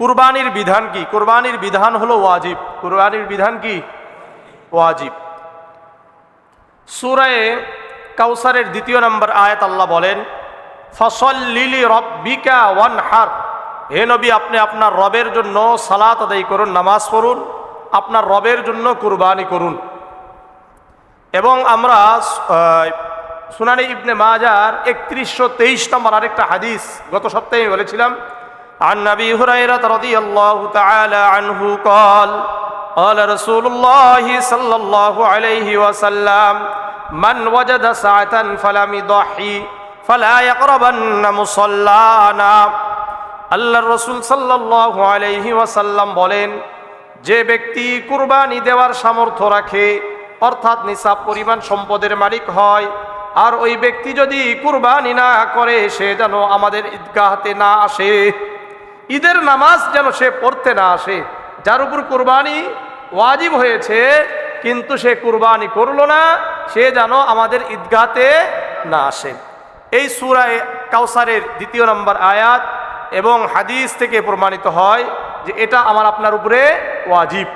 কুরবানির বিধান কি? কুরবানির বিধান হলো ওয়াজিব। কুরবানির বিধান কি? ওয়াজিব। সুরায়ে কাউসারের দ্বিতীয় নম্বর আয়াত আল্লাহ বলেন ফসল লিলি রব্বিকা ওয়ান হার হে নবী, আপনি আপনার রবের জন্য সালাত আদায় করুন, নামাজ পড়ুন, আপনার রবের জন্য কুরবানি করুন। এবং আমরা সুনানি ইবনে মাজার একত্রিশশো তেইশ নম্বর আরেকটা হাদিস গত সপ্তাহে বলেছিলাম عن نبي هريرة رضي الله تعالى عنه قال قال رسول الله صلى الله عليه وسلم من وجد ساعة فلم يضحي فلا يقربن مصلانا আল্লাহ রসুল সাল্লাহ আলহি ওয়াসাল্লাম বলেন যে ব্যক্তি কুরবানি দেওয়ার সামর্থ্য রাখে অর্থাৎ নিসাব পরিমাণ সম্পদের মালিক হয় আর ওই ব্যক্তি যদি কুরবানি না করে সে যেন আমাদের ঈদগাহতে না আসে ঈদের নামাজ যেন সে পড়তে না আসে। যার উপর কোরবানি ওয়াজিব হয়েছে, কিন্তু সে কুরবানি করল না, সে যেন আমাদের ঈদগাহতে না আসে। এই সুরায় কাউসারের দ্বিতীয় নম্বর আয়াত এবং হাদিস থেকে প্রমাণিত হয় যে এটা আমার আপনার উপরে ওয়াজিব।